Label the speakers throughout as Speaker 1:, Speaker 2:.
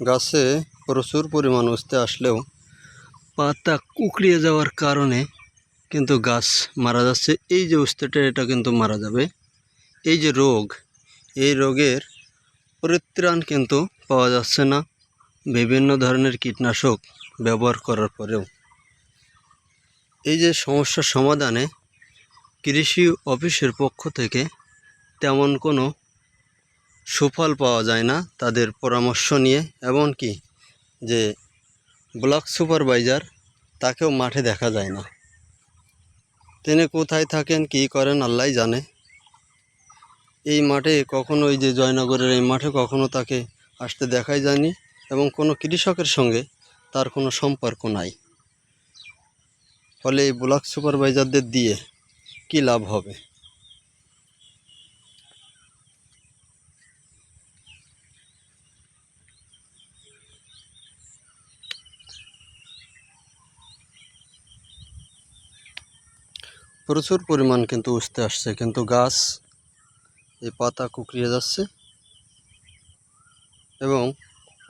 Speaker 1: গাছে প্রচুর পরিমাণ উঠতে আসলেও পাতা কুকড়িয়ে যাওয়ার কারণে কিন্তু গাছ মারা যাচ্ছে। এই যে উস্তেটা, এটা কিন্তু মারা যাবে। এই যে রোগ, এই রোগের পরিত্রাণ কিন্তু পাওয়া যাচ্ছে না। বিভিন্ন ধরনের কীটনাশক ব্যবহার করার পরেও। এই যে সমস্যার সমাধানে কৃষি অফিসের পক্ষ থেকে তেমন কোনো সুফল পাওয়া যায় না তাদের পরামর্শ নিয়ে, এমনকি যে ব্লক সুপারভাইজার তাকেও মাঠে দেখা যায় না। তিনি কোথায় থাকেন, কী করেন আল্লাহ জানে। এই মাঠে কখনো ওই যে জয়নগরের এই মাঠে কখনো তাকে আসতে দেখাই যায়নি এবং কোনো কৃষকের সঙ্গে তার কোনো সম্পর্ক নাই। ফলে এই ব্লক সুপারভাইজারদের দিয়ে কী লাভ হবে? প্রচুর পরিমাণ কিন্তু উঠতে আসছে, কিন্তু গাছ এই পাতা কুকড়িয়ে যাচ্ছে এবং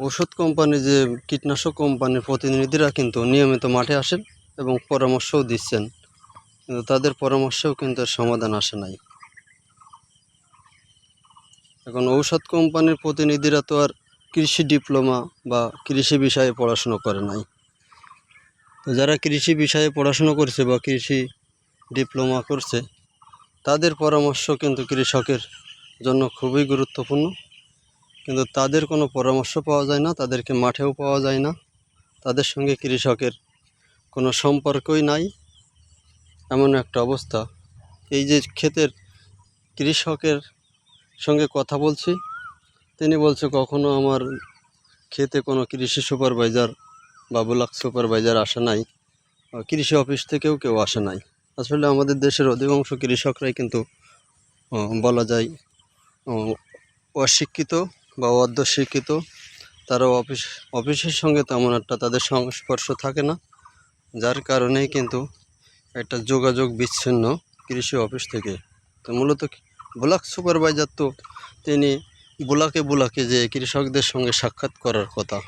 Speaker 1: ওষুধ কোম্পানি যে কীটনাশক কোম্পানির প্রতিনিধিরা কিন্তু নিয়মিত মাঠে আসেন এবং পরামর্শও দিচ্ছেন, কিন্তু তাদের পরামর্শেও কিন্তু সমাধান আসে নাই। এখন ঔষধ কোম্পানির প্রতিনিধিরা তো আর কৃষি ডিপ্লোমা বা কৃষি বিষয়ে পড়াশুনো করে নাই। তো যারা কৃষি বিষয়ে পড়াশুনো করছে বা কৃষি ডিপ্লোমা করছে, তাদের পরামর্শ কিন্তু কৃষকের জন্য খুবই গুরুত্বপূর্ণ। কিন্তু তাদের কোনো পরামর্শ পাওয়া যায় না, তাদেরকে মাঠেও পাওয়া যায় না। তাদের সঙ্গে কৃষকের কোনো সম্পর্কই নাই, এমন একটা অবস্থা। এই যে ক্ষেতের কৃষকের সঙ্গে কথা বলছি, তিনি বলছে, কখনো আমার ক্ষেতে কোনো কৃষি সুপারভাইজার বা ব্লক সুপারভাইজার আসে নাই কৃষি অফিস থেকেও কেউ আসে নাই। আসলে আমাদের দেশের অধিকাংশ কৃষকরাই কিন্তু বলা যায় অশিক্ষিত বা অর্ধশিক্ষিত। তারা অফিস, অফিসের সঙ্গে তেমন একটা তাদের সংস্পর্শ থাকে না, যার কারণেই কিন্তু একটা যোগাযোগ বিচ্ছিন্ন কৃষি অফিস থেকে। তো মূলত ব্লক সুপারভাইজার তো তিনি বুলাকে বুলাকে যে কৃষকদের সঙ্গে সাক্ষাৎ করার কথা।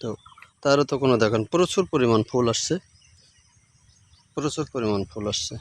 Speaker 1: তো তারও তো কোনো দেখেন, প্রচুর পরিমাণ ফুল আসছে। প্রচুর পরিমাণ ফুল আসছে।